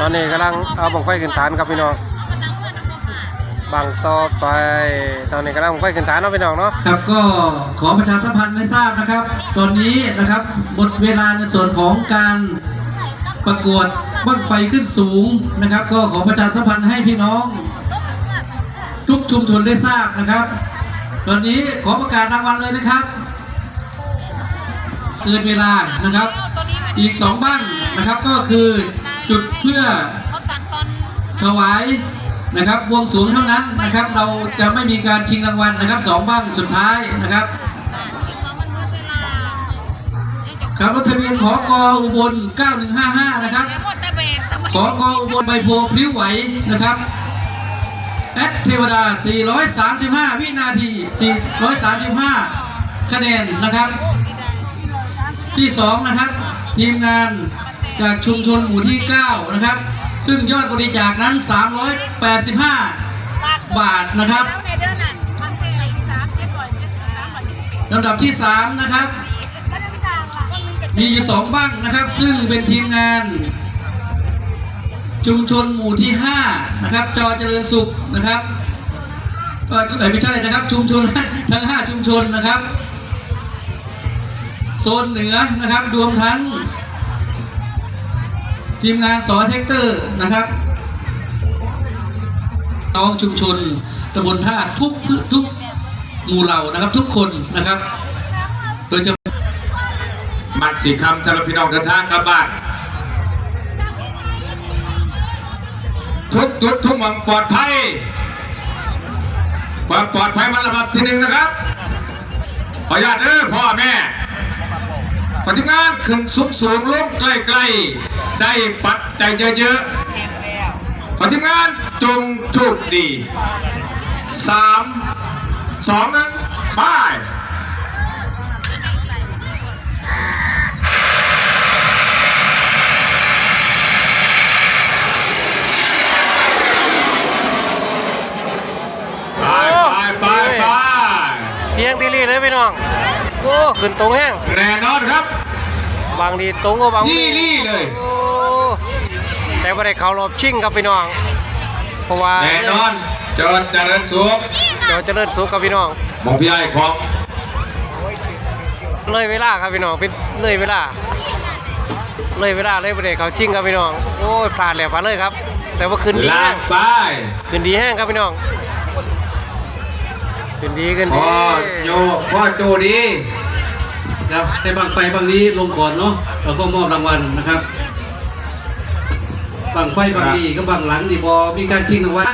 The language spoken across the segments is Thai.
ตอนนี้กำลังเอาบังไฟขึ้นฐานครับพี่น้องบังต่อไป ตอนนี้กำลังบังไฟขึ้นฐานเนาะพี่น้องเนาะครับก็ขอประชาสัมพันธ์ให้ทราบนะครับตอนนี้นะครับหมดเวลาในส่วนของการประกวดบังไฟขึ้นสูงนะครับ ก็ขอประชาสัมพันธ์ให้พี่น้อง ทุกชุมชนได้ทราบนะครับ ตอนนี้ขอประกาศรางวัลเลยนะครับ เกินเวลานะครับ อีกสองบ้างนะครับก็คือ จุดเพื่อถวายนะครับบวงสรวงเท่านั้นนะครับ เราจะไม่มีการชิงรางวัลนะครับสองบ้างสุดท้ายนะครับเรามันหมดเวลาครับรถทะเบียนขอกออุบล 9155 นะครับ ขอกออุบลใบโพพลิ้วไหวนะครับแอดเทวดา 435 วินาที 435 คะแนนนะครับ ที่ 2 นะครับ ทีมงาน จากชุมชนหมู่ที่ 9 นะครับ ซึ่งยอดบริจาคนั้น 385 บาทนะครับแล้วในเดือนนั้นมันเป็นะไรที่สามเจ็ดร้อยเจ็ดสิบลำดับที่ 3 นะครับ มีอยู่สองบ้างนะครับ ซึ่งเป็นทีมงาน ชุมชนหมู่ที่ 5 นะครับ จอเจริญสุขนะครับก็เอ้ยไม่ใช่นะครับ ชุมชนทั้ง 5 ชุมชนนะครับ โซนเหนือนะครับรวมทั้ง ทีมงานสอเทคเตอร์นะครับน้องชุมชนตำบลท่าทุกพื้นทุกหมู่เหล่านะครับทุกคนนะครับ โดยเฉพาะมัดสีคำสำหรับพี่น้องเดินทางกลับบ้านทุกจุดทุกหม่องปลอดภัยความปลอดภัยมันระดับที่หนึ่งนะครับ ขออนุญาตเออพ่อแม่ ปฏิงานขึ้นสูงสูงลงใกล้ๆ ได้ปัดใจเยอะๆปฏิงานจงโชคดีสามสองหนึ่งบายไปไปไปไปเพียงทีรีเลยพี่น้อง โอ้ขึ้นตรงแห้งแน่นอนครับ บางดีตรงก็บางที่นี่เลยโอ้แต่ไม่ได้เข้ารอบชิงครับพี่น้อง เพราะว่าแน่นอนเจริญเจริญสุขเราจะเลิศสุขกับพี่น้องมองพี่ไอ้ของเลยเวลาครับพี่น้องเป็นเลยเวลา เลยเวลาเลยประเด็เขาชิงครับพี่น้องโอ้ยพลาดแล้วพลาดเลยครับ แต่ว่าขึ้นดีลาแห้กงไปขึ้นดีแห้งครับพี่น้อง ขึ้นดีขึ้นดีพ่อโยพ่อโจดีแล้วแต่บางไฟบางนี้ลงก่อนเนาะเราก็มอบรางวัลนะครับบางไฟบางนี้ก็บางหลังดีบอมีการชิงรางวัล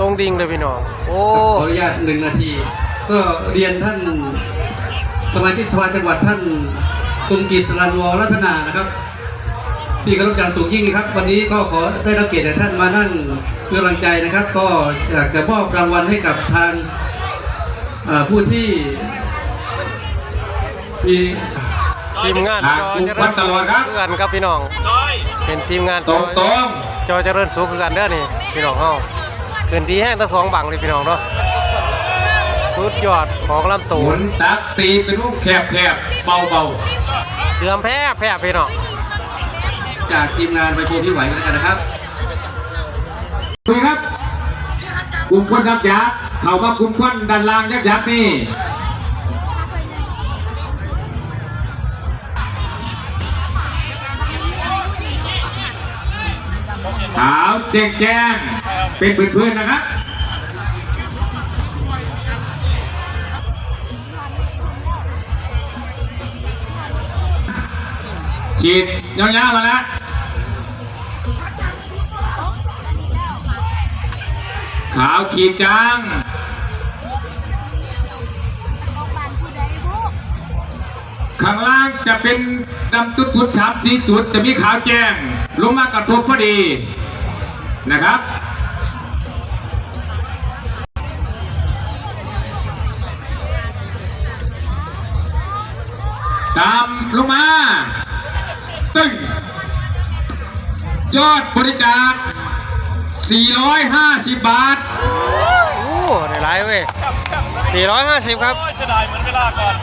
ตรงดิ่งเลยพี่น้อง โอ้ ขออนุญาตหนึ่งนาที ก็เรียนท่านสมาชิกสภาจังหวัดท่านคุณกิตสรันวรรัตนานะครับ ที่เคารพอย่างสูงยิ่งครับ วันนี้ก็ขอได้รับเกียรติจากท่านมานั่ง เพื่อกำลังใจนะครับ ก็อยากจะมอบรางวัลให้กับทางเอ่อผู้ที่มีทีมงานทางจอกลุ่มเจริพัญนตสุขลอดครับคือกันครับพี่น้อง เป็นทีมงานตรงตรงจอเจริญสุขคือกันเด้อนี่พี่น้องเฮาขึ้นดีแห้งทั้งสองบังเลยพี่น้องเนาะสุดยอดของลำหตูมุนนตักตีเป็นลูกแคบแคบเบาเบาเดือมแพ้แพ้พี่น้องจากทีมงานไปโพพี่ไหวกันแล้วกันนะครับ คุยครับกลุ่มคนครับยักษ์เข้ามากลุ่มคนด้านล่างยักษ์ยักษ์นี่ขาวแจ้งแจ้งเป็นเพื่อนๆนะครับขีดยาวๆมานะ ขาวขีดจางข้างล่างจะเป็นดำจุดจุดๆสามสีจุดจะมีขาวแจ้ง ลงมากระทบพอดีนะครับตามลงมา ตึ้งยอดบริจาค 450 บาท โอ้ได้หลายเว้ย450 ครับเสียดายเหมือนเวลาก่อน